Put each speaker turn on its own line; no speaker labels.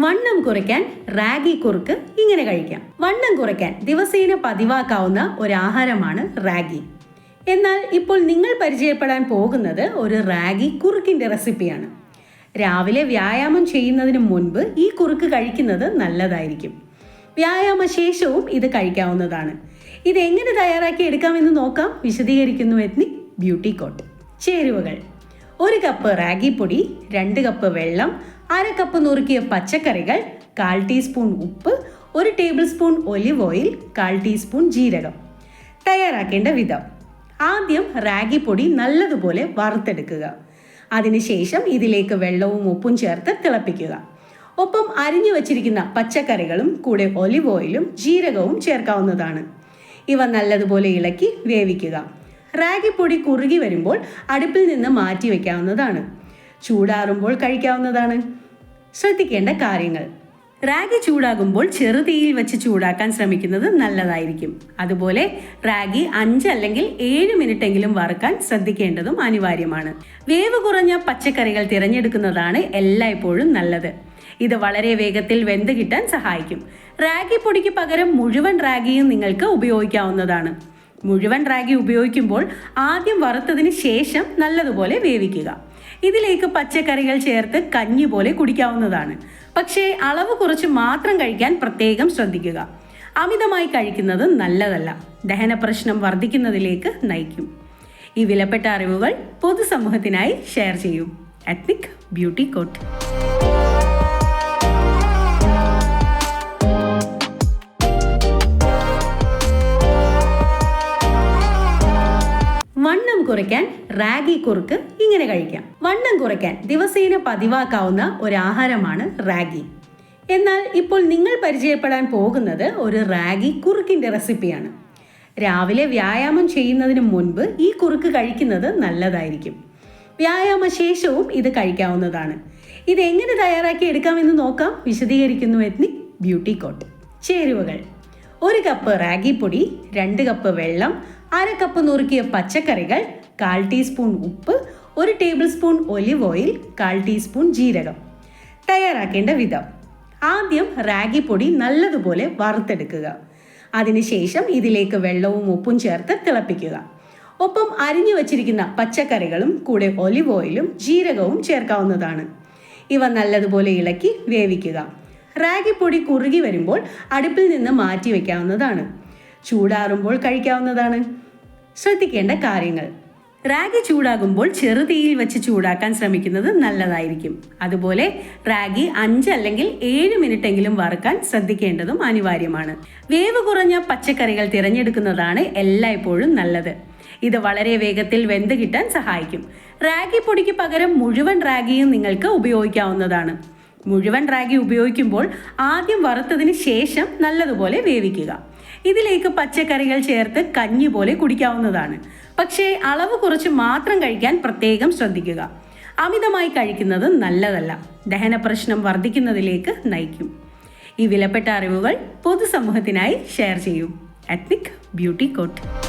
വണ്ണം കുറയ്ക്കാൻ റാഗി കുറുക്ക് ഇങ്ങനെ കഴിക്കാം. വണ്ണം കുറയ്ക്കാൻ ദിവസേന പതിവാക്കാവുന്ന ഒരു ആഹാരമാണ് റാഗി. എന്നാൽ ഇപ്പോൾ നിങ്ങൾ പരിചയപ്പെടാൻ പോകുന്നത് ഒരു റാഗി കുറുക്കിന്റെ റെസിപ്പിയാണ്. രാവിലെ വ്യായാമം ചെയ്യുന്നതിന് മുൻപ് ഈ കുറുക്ക് കഴിക്കുന്നത് നല്ലതായിരിക്കും. വ്യായാമ ശേഷവും ഇത് കഴിക്കാവുന്നതാണ്. ഇത് എങ്ങനെ തയ്യാറാക്കി എടുക്കാമെന്ന് നോക്കാം. വിശദീകരിക്കുന്നു എത്നിക് ബ്യൂട്ടി കോട്ട്. ചേരുവകൾ. ഒരു കപ്പ് റാഗി പൊടി രണ്ട് കപ്പ് വെള്ളം അര കപ്പ് നുറുക്കിയ പച്ചക്കറികൾ കാൽ ടീസ്പൂൺ ഉപ്പ് ഒരു ടേബിൾ സ്പൂൺ ഒലിവ് ഓയിൽ കാൽ ടീസ്പൂൺ ജീരകം. തയ്യാറാക്കേണ്ട വിധം. ആദ്യം റാഗി പൊടി നല്ലതുപോലെ വറുത്തെടുക്കുക. അതിനുശേഷം ഇതിലേക്ക് വെള്ളവും ഉപ്പും ചേർത്ത് തിളപ്പിക്കുക. ഒപ്പം അരിഞ്ഞു വച്ചിരിക്കുന്ന പച്ചക്കറികളും കൂടെ ഒലിവ് ഓയിലും ജീരകവും ചേർക്കാവുന്നതാണ്. ഇവ നല്ലതുപോലെ ഇളക്കി വേവിക്കുക. റാഗി പൊടി കുറുകി വരുമ്പോൾ അടുപ്പിൽ നിന്ന് മാറ്റി വയ്ക്കാവുന്നതാണ് ചൂടാറുമ്പോൾ കഴിക്കാവുന്നതാണ്. ശ്രദ്ധിക്കേണ്ട കാര്യങ്ങൾ. റാഗി ചൂടാകുമ്പോൾ ചെറുതീയിൽ വെച്ച് ചൂടാക്കാൻ ശ്രമിക്കുന്നത് നല്ലതായിരിക്കും. അതുപോലെ റാഗി അഞ്ച് അല്ലെങ്കിൽ ഏഴ് മിനിറ്റെങ്കിലും വറുക്കാൻ ശ്രദ്ധിക്കേണ്ടതും അനിവാര്യമാണ്. വേവ് കുറഞ്ഞ പച്ചക്കറികൾ തിരഞ്ഞെടുക്കുന്നതാണ് എല്ലായ്പ്പോഴും നല്ലത്. ഇത് വളരെ വേഗത്തിൽ വെന്ത് കിട്ടാൻ സഹായിക്കും. റാഗി പൊടിക്ക് പകരം മുഴുവൻ റാഗിയും നിങ്ങൾക്ക് ഉപയോഗിക്കാവുന്നതാണ്. മുഴുവൻ റാഗി ഉപയോഗിക്കുമ്പോൾ ആദ്യം വറുത്തതിന് ശേഷം നല്ലതുപോലെ വേവിക്കുക. ഇതിലേക്ക് പച്ചക്കറികൾ ചേർത്ത് കഞ്ഞി പോലെ കുടിക്കാവുന്നതാണ്. പക്ഷേ അളവ് കുറച്ച് മാത്രം കഴിക്കാൻ പ്രത്യേകം ശ്രദ്ധിക്കുക. അമിതമായി കഴിക്കുന്നത് നല്ലതല്ല. ദഹന പ്രശ്നം വർദ്ധിക്കുന്നതിലേക്ക് നയിക്കും. ഈ വിലപ്പെട്ട അറിവുകൾ പൊതുസമൂഹത്തിനായി ഷെയർ ചെയ്യൂ. എത്നിക് ബ്യൂട്ടി കോട്ട് വണ്ണം കുറയ്ക്കാൻ റാഗി കുറുക്ക് ഇങ്ങനെ കഴിക്കാം. വണ്ണം കുറയ്ക്കാൻ ദിവസേന പതിവാക്കാവുന്ന ഒരു ആഹാരമാണ് റാഗി. എന്നാൽ ഇപ്പോൾ നിങ്ങൾ പരിചയപ്പെടാൻ പോകുന്നത് ഒരു റാഗി കുറുക്കിന്റെ റെസിപ്പിയാണ്. രാവിലെ വ്യായാമം ചെയ്യുന്നതിന് മുൻപ് ഈ കുറുക്ക് കഴിക്കുന്നത് നല്ലതായിരിക്കും. വ്യായാമ ശേഷവും ഇത് കഴിക്കാവുന്നതാണ്. ഇത് എങ്ങനെ തയ്യാറാക്കി എടുക്കാമെന്ന് നോക്കാം. വിശദീകരിക്കുന്നു എത്നിക് ബ്യൂട്ടി കോട്ട്. ചേരുവകൾ. ഒരു കപ്പ് റാഗി പൊടി രണ്ട് കപ്പ് വെള്ളം അര കപ്പ് നുറുക്കിയ പച്ചക്കറികൾ കാൽ ടീസ്പൂൺ ഉപ്പ് ഒരു ടേബിൾ സ്പൂൺ ഒലിവ് ഓയിൽ കാൽ ടീസ്പൂൺ ജീരകം. തയ്യാറാക്കേണ്ട വിധം. ആദ്യം റാഗി പൊടി നല്ലതുപോലെ വറുത്തെടുക്കുക. അതിനുശേഷം ഇതിലേക്ക് വെള്ളവും ഉപ്പും ചേർത്ത് തിളപ്പിക്കുക. ഒപ്പം അരിഞ്ഞു വച്ചിരിക്കുന്ന പച്ചക്കറികളും കൂടെ ഒലിവ് ഓയിലും ജീരകവും ചേർക്കാവുന്നതാണ്. ഇവ നല്ലതുപോലെ ഇളക്കി വേവിക്കുക. റാഗി പൊടി കുറുകി വരുമ്പോൾ അടുപ്പിൽ നിന്ന് മാറ്റി വയ്ക്കാവുന്നതാണ്. ചൂടാറുമ്പോൾ കഴിക്കാവുന്നതാണ്. ശ്രദ്ധിക്കേണ്ട കാര്യങ്ങൾ. റാഗി ചൂടാകുമ്പോൾ ചെറുതീയിൽ വെച്ച് ചൂടാക്കാൻ ശ്രമിക്കുന്നത് നല്ലതായിരിക്കും. അതുപോലെ റാഗി അഞ്ച് അല്ലെങ്കിൽ ഏഴ് മിനിറ്റെങ്കിലും വറുക്കാൻ ശ്രദ്ധിക്കേണ്ടതും അനിവാര്യമാണ്. വേവ് കുറഞ്ഞ പച്ചക്കറികൾ തിരഞ്ഞെടുക്കുന്നതാണ് എല്ലായ്പ്പോഴും നല്ലത്. ഇത് വളരെ വേഗത്തിൽ വെന്ത് കിട്ടാൻ സഹായിക്കും. റാഗി പൊടിക്ക് പകരം മുഴുവൻ റാഗിയും നിങ്ങൾക്ക് ഉപയോഗിക്കാവുന്നതാണ്. മുഴുവൻ റാഗി ഉപയോഗിക്കുമ്പോൾ ആദ്യം വറുത്തതിന് ശേഷം നല്ലതുപോലെ വേവിക്കുക. ഇതിലേക്ക് പച്ചക്കറികൾ ചേർത്ത് കഞ്ഞി പോലെ കുടിക്കാവുന്നതാണ്. പക്ഷേ അളവ് കുറച്ച് മാത്രം കഴിക്കാൻ പ്രത്യേകം ശ്രദ്ധിക്കുക. അമിതമായി കഴിക്കുന്നത് നല്ലതല്ല. ദഹന പ്രശ്നം വർദ്ധിക്കുന്നതിലേക്ക് നയിക്കും. ഈ വിലപ്പെട്ട അറിവുകൾ പൊതുസമൂഹത്തിനായി ഷെയർ ചെയ്യും. Ethnic beauty coat